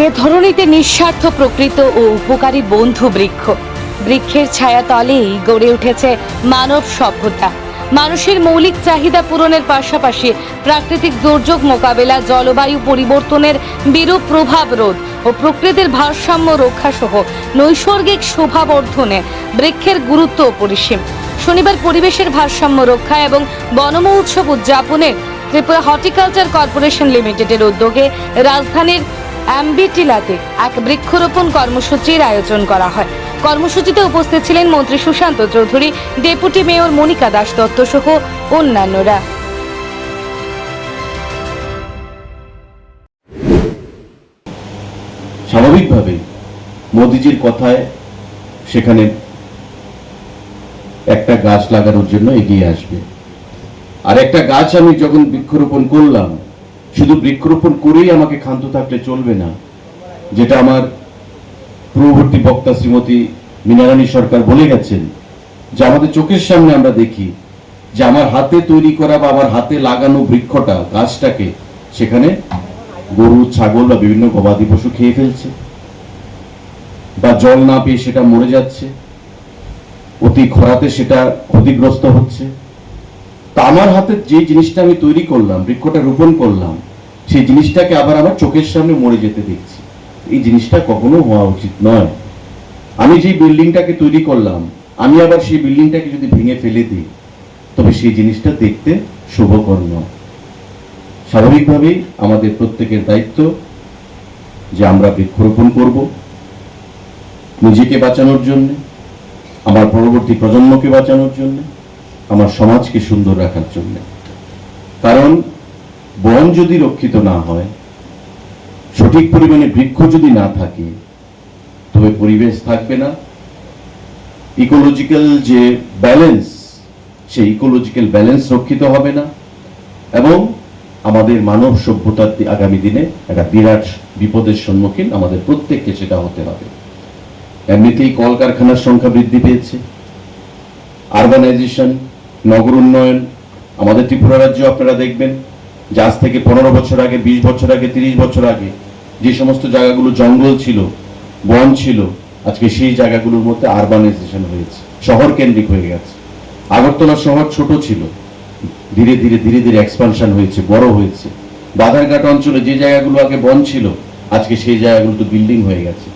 এ ধরনীতে নিঃস্বার্থ প্রকৃত ও উপকারী বন্ধু বৃক্ষ। বৃক্ষের ছায়া তলেই গড়ে উঠেছে মানব সভ্যতা। মানুষের মৌলিক চাহিদা পূরণের পাশাপাশি প্রাকৃতিক দুর্যোগ মোকাবেলা, জলবায়ু পরিবর্তনের বিরূপ প্রভাব রোধ ও প্রকৃতির ভারসাম্য রক্ষা সহ নৈসর্গিক শোভাবর্ধনে বৃক্ষের গুরুত্ব অপরিসীম। শনিবার পরিবেশের ভারসাম্য রক্ষা এবং বনম উৎসব উদযাপনে ত্রিপুরা হর্টিকালচার কর্পোরেশন লিমিটেডের উদ্যোগে রাজধানীর অ্যাম্বিটিলাতে এক বৃক্ষরোপণ কর্মসূচির আয়োজন করা হয়। কর্মসূচিতে উপস্থিত ছিলেন মন্ত্রী সুশান্ত চৌধুরী, ডেপুটি মেয়র মনিকা দাস দত্ত সহ অন্যান্যরা। স্বাভাবিকভাবেই মোদিজির কথায় সেখানে একটা গাছ লাগানোর জন্য এগিয়ে আসবে। আর একটা গাছ আমি যখন বৃক্ষরোপণ করলাম শুধু বৃক্ষরোপণ করেই আমাকে ক্ষান্ত থাকলে চলবে না, যেটা আমার পূর্ববর্তী বক্তা শ্রীমতী মীনারানী সরকার বলে গেছেন, যে আমাদের চোখের সামনে আমরা দেখি, যে আমার হাতে তৈরি করা বা আমার হাতে লাগানো বৃক্ষটা, গাছটাকে সেখানে গরু, ছাগল বা বিভিন্ন গবাদি পশু খেয়ে ফেলছে বা জল না পেয়ে সেটা মরে যাচ্ছে, অতি খরাতে সেটা ক্ষতিগ্রস্ত হচ্ছে। তা আমার হাতে যে জিনিসটা আমি তৈরি করলাম, বৃক্ষটা রোপণ করলাম সেই জিনিসটাকে আবার আমার চোখের সামনে মরে যেতে দেখছি। এই জিনিসটা কখনো হওয়া উচিত নয়। আমি যে বিল্ডিংটাকে তৈরি করলাম, আমি আবার সেই বিল্ডিংটাকে যদি ভেঙে ফেলে দিই, তবে সেই জিনিসটা দেখতে শুভকর নয়। স্বাভাবিকভাবেই আমাদের প্রত্যেকের দায়িত্ব যে আমরা বৃক্ষরোপণ করব, নিজেকে বাঁচানোর জন্য, আমার পরবর্তী প্রজন্মকে বাঁচানোর জন্য, আমার সমাজকে সুন্দর রাখার জন্য। কারণ বন যদি রক্ষিত না হয়, সঠিক পরিমাণে বৃক্ষ যদি না থাকে, তবে পরিবেশ থাকবে না। ইকোলজিক্যাল যে ব্যালেন্স সেই ইকোলজিক্যাল ব্যালেন্স রক্ষিত হবে না। এবং আমাদের মানব সভ্যতার আগামী দিনে একটা বিরাট বিপদের সম্মুখীন আমাদের প্রত্যেককে সেটা হতে হবে। এমনিতেই কলকারখানার সংখ্যা বৃদ্ধি পেয়েছে। আরবানাইজেশন নগর উন্নয়ন, আমাদের ত্রিপুরা রাজ্য আপনারা দেখবেন। যে আজ থেকে পনেরো বছর আগে, বিশ বছর আগে, তিরিশ বছর আগে যে সমস্ত জায়গাগুলো জঙ্গল ছিল, বন ছিল, আজকে সেই জায়গাগুলোর মধ্যে আরবানাইজেশন হয়েছে শহর কেন্দ্রিক হয়ে গেছে। আগরতলা শহর ছোট ছিল, ধীরে ধীরে ধীরে ধীরে এক্সপানশন হয়েছে, বড় হয়েছে। বাধারঘাট অঞ্চলে যে জায়গাগুলো আগে বন ছিল, আজকে সেই জায়গাগুলো তো বিল্ডিং হয়ে গেছে।